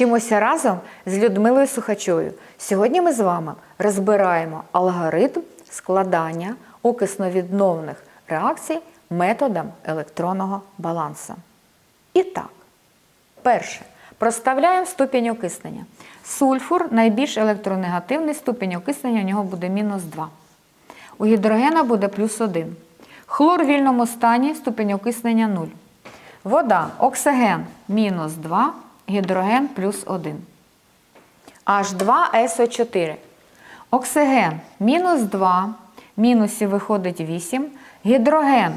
Вчимося разом з Людмилою Сухачовою. Сьогодні ми з вами розбираємо алгоритм складання окисно-відновних реакцій методом електронного балансу. І так, перше. Проставляємо ступінь окиснення. Сульфур найбільш електронегативний ступінь окиснення у нього буде мінус 2. У гідрогена буде плюс 1. Хлор в вільному стані ступінь окиснення 0. Вода, оксиген мінус 2, гідроген плюс 1. H2SO4. Оксиген мінус 2, мінусів виходить 8, гідроген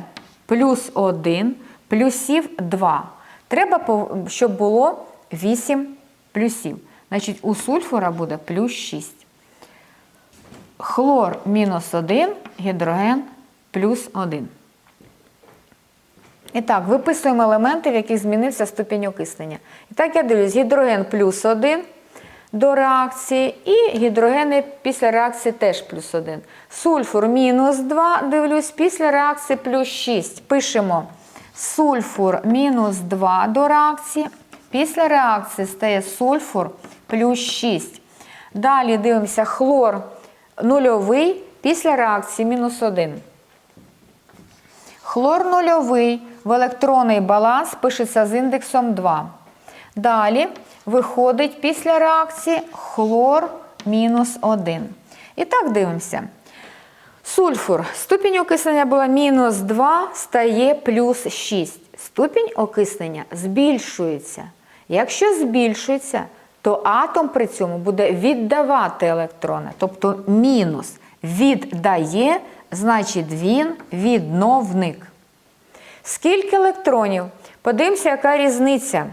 плюс 1, плюсів 2. Треба, щоб було 8 плюсів. Значить, у сульфура буде плюс 6. Хлор мінус 1, гідроген плюс 1. І так, виписуємо елементи, в яких змінився ступінь окиснення. І так, я дивлюсь, гідроген плюс 1 до реакції, і гідрогени після реакції теж плюс 1. Сульфур мінус 2, дивлюсь, після реакції плюс 6. Пишемо сульфур мінус 2 до реакції. Після реакції стає сульфур плюс 6. Далі дивимося хлор нульовий після реакції мінус 1. Хлор нульовий в електронний баланс пишеться з індексом 2. Далі виходить після реакції хлор мінус 1. І так дивимося. Сульфур. Ступінь окиснення була мінус 2, стає плюс 6. Ступінь окиснення збільшується. Якщо збільшується, то атом при цьому буде віддавати електрони, тобто мінус віддає, значить він відновник. Скільки електронів? Подивимося, яка різниця.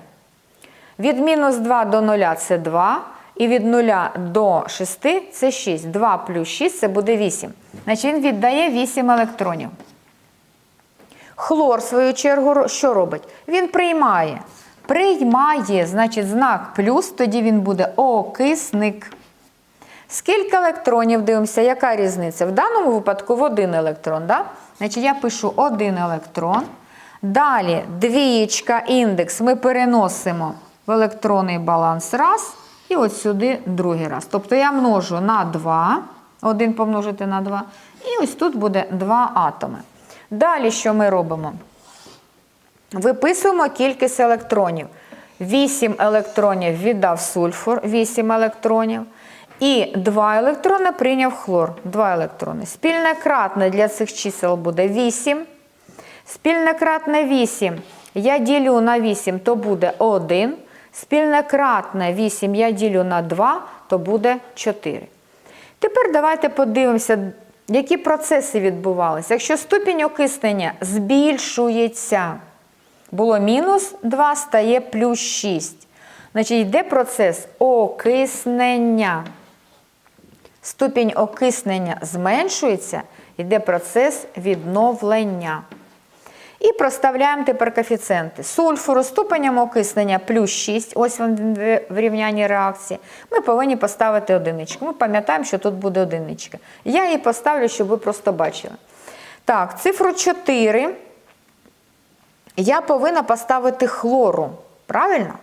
Від мінус 2 до 0 це 2, і від 0 до 6 це 6. 2 плюс 6 це буде 8. Значить він віддає 8 електронів. Хлор, в свою чергу, що робить? Він приймає. Приймає, значить, знак плюс, тоді він буде окисник. Скільки електронів дивимося, яка різниця? В даному випадку в один електрон. Да? Значить, я пишу один електрон. Далі двієчка, індекс ми переносимо в електронний баланс раз. І от сюди другий раз. Тобто я множу на 2, 1 помножити на 2. І ось тут буде 2 атоми. Далі що ми робимо? Виписуємо кількість електронів. 8 електронів віддав сульфур, 8 електронів. І 2 електрони прийняв хлор. 2 електрони. Спільне кратне для цих чисел буде 8. Спільне кратне 8 я ділю на 8, то буде 1. Спільне кратне 8 я ділю на 2, то буде 4. Тепер давайте подивимося, які процеси відбувалися. Якщо ступінь окиснення збільшується, було мінус 2, стає плюс 6. Значить, йде процес окиснення. Ступінь окиснення зменшується, йде процес відновлення. І проставляємо тепер коефіцієнти. Сульфуру ступенем окиснення плюс 6, ось він в рівнянні реакції. Ми повинні поставити одиничку. Ми пам'ятаємо, що тут буде одиничка. Я її поставлю, щоб ви просто бачили. Так, цифру 4 я повинна поставити хлору. Правильно?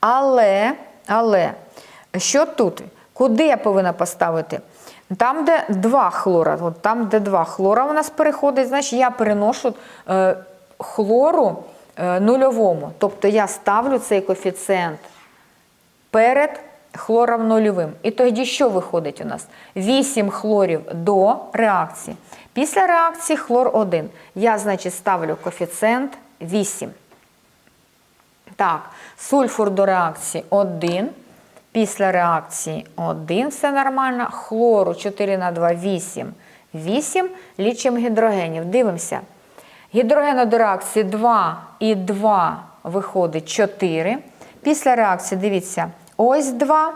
Але, але, що тут? Куди я повинна поставити? Там, де два хлора, от там, де два хлора у нас переходить, значить я переношу е, хлору е, нульовому. Тобто я ставлю цей коефіцієнт перед хлором нульовим. І тоді що виходить у нас? 8 хлорів до реакції. Після реакції хлор 1. Я, значить, ставлю коефіцієнт 8. Так, сульфур до реакції 1. Після реакції 1, все нормально. Хлору 4 на 2, 8. 8. Лічимо гідрогенів. Дивимося. Гідрогену до реакції 2 і 2 виходить 4. Після реакції, дивіться, ось 2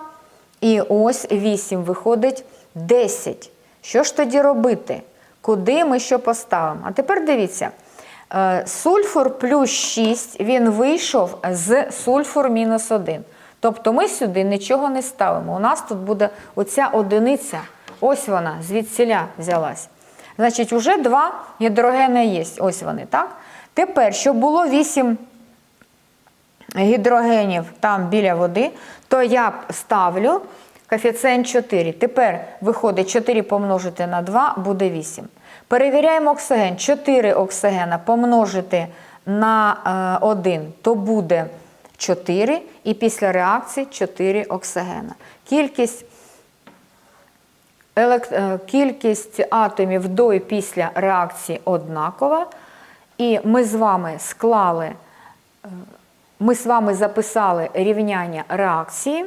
і ось 8 виходить 10. Що ж тоді робити? Куди ми що поставимо? А тепер дивіться. Е, Сульфур плюс 6, він вийшов з сульфур мінус 1. Тобто ми сюди нічого не ставимо. У нас тут буде оця одиниця, ось вона, звідсіля взялась. Значить, вже два гідрогени є. Ось вони, так? Тепер, щоб було 8 гідрогенів там біля води, то я ставлю коефіцієнт 4. Тепер виходить 4 помножити на 2 буде 8. Перевіряємо оксиген. 4 оксигена помножити на 1, то буде 4. І після реакції 4 оксигена. Кількість е, Кількість атомів до і після реакції однакова. І ми з вами склали, е, ми з вами записали рівняння реакції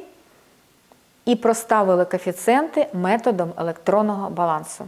і проставили коефіцієнти методом електронного балансу.